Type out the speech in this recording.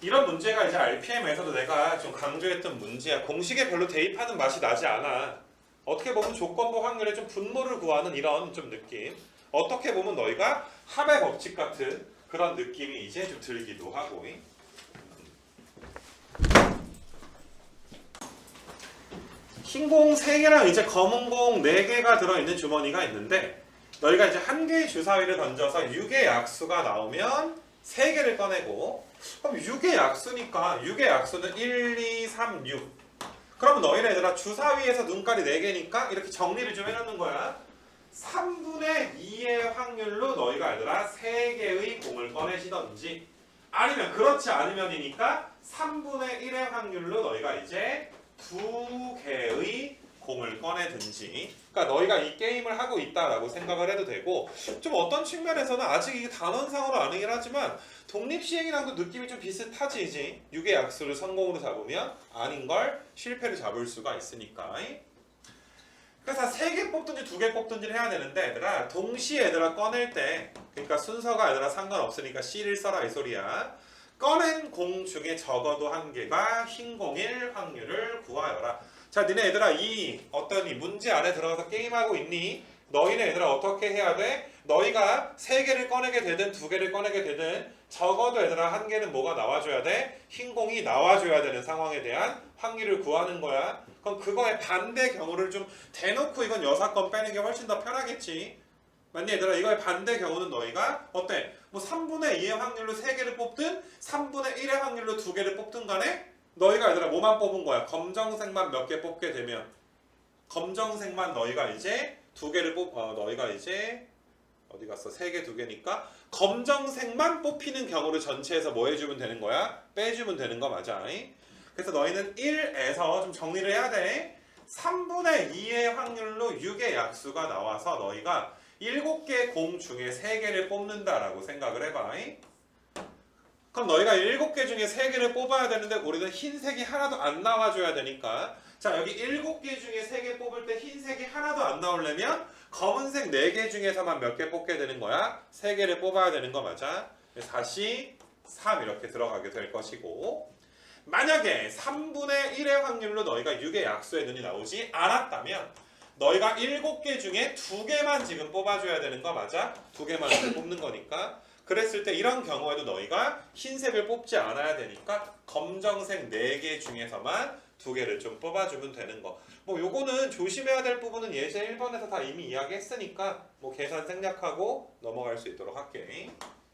이런 문제가 이제 RPM에서도 내가 좀 강조했던 문제야. 공식에 별로 대입하는 맛이 나지 않아. 어떻게 보면 조건부 확률의 좀 분모를 구하는 이런 좀 느낌. 어떻게 보면 너희가 합의 법칙 같은 그런 느낌이 이제 좀 들기도 하고. 흰공 3개랑 이제 검은 공 4개가 들어있는 주머니가 있는데 너희가 이제 한 개의 주사위를 던져서 6의 약수가 나오면 3개를 꺼내고 그럼 6의 약수니까 6의 약수는 1, 2, 3, 6 그러면 너희네 얘들아 주사위에서 눈깔이 4개니까 이렇게 정리를 좀 해놓는 거야. 3분의 2의 확률로 너희가 얘들아 3개의 공을 꺼내시던지. 아니면 그렇지 않으면이니까 3분의 1의 확률로 너희가 이제 두 개의 공을 꺼내든지. 그러니까 너희가 이 게임을 하고 있다라고 생각을 해도 되고 좀 어떤 측면에서는 아직 이게 단원상으로 아니긴 하지만 독립시행이랑도 느낌이 좀 비슷하지 6의 약수를 성공으로 잡으면 아닌 걸 실패를 잡을 수가 있으니까. 그래서 세개 뽑든지 두 개 뽑든지 해야 되는데 얘들아 동시에 얘들아 꺼낼 때 그러니까 순서가 얘들아 상관없으니까 C를 써라 이 소리야. 꺼낸 공 중에 적어도 한 개가 흰 공일 확률을 구하여라 자 니네 얘들아 이 어떤 이 문제 안에 들어가서 게임하고 있니? 너희네 얘들아 어떻게 해야 돼? 너희가 세 개를 꺼내게 되든 두 개를 꺼내게 되든 적어도 얘들아 한 개는 뭐가 나와줘야 돼? 흰 공이 나와줘야 되는 상황에 대한 확률을 구하는 거야 그럼 그거의 반대 경우를 좀 대놓고 이건 여사건 빼는 게 훨씬 더 편하겠지 맞니 얘들아 이거의 반대 경우는 너희가 어때? 뭐 3분의 2의 확률로 3개를 뽑든 3분의 1의 확률로 2개를 뽑든 간에 너희가 얘들아 뭐만 뽑은 거야? 검정색만 몇 개 뽑게 되면 검정색만 너희가 이제 두 개를 뽑 어, 너희가 이제 어디 갔어? 세 개 두 개니까 검정색만 뽑히는 경우를 전체에서 뭐 해주면 되는 거야? 빼주면 되는 거 맞아? 그래서 너희는 1에서 좀 정리를 해야 돼. 3분의 2의 확률로 6의 약수가 나와서 너희가 7개 공 중에 3개를 뽑는다라고 생각을 해봐. 너희가 7개 중에 3개를 뽑아야 되는데 우리는 흰색이 하나도 안 나와줘야 되니까 자 여기 7개 중에 3개 뽑을 때 흰색이 하나도 안 나오려면 검은색 4개 중에서만 몇 개 뽑게 되는 거야? 3개를 뽑아야 되는 거 맞아? 그래서 다시 3 이렇게 들어가게 될 것이고 만약에 3분의 1의 확률로 너희가 6의 약수의 눈이 나오지 않았다면 너희가 7개 중에 2개만 지금 뽑아줘야 되는 거 맞아? 2개만 지금 뽑는 거니까 그랬을 때 이런 경우에도 너희가 흰색을 뽑지 않아야 되니까 검정색 4개 중에서만 2개를 좀 뽑아주면 되는 거. 뭐 요거는 조심해야 될 부분은 예제 1번에서 다 이미 이야기했으니까 뭐 계산 생략하고 넘어갈 수 있도록 할게.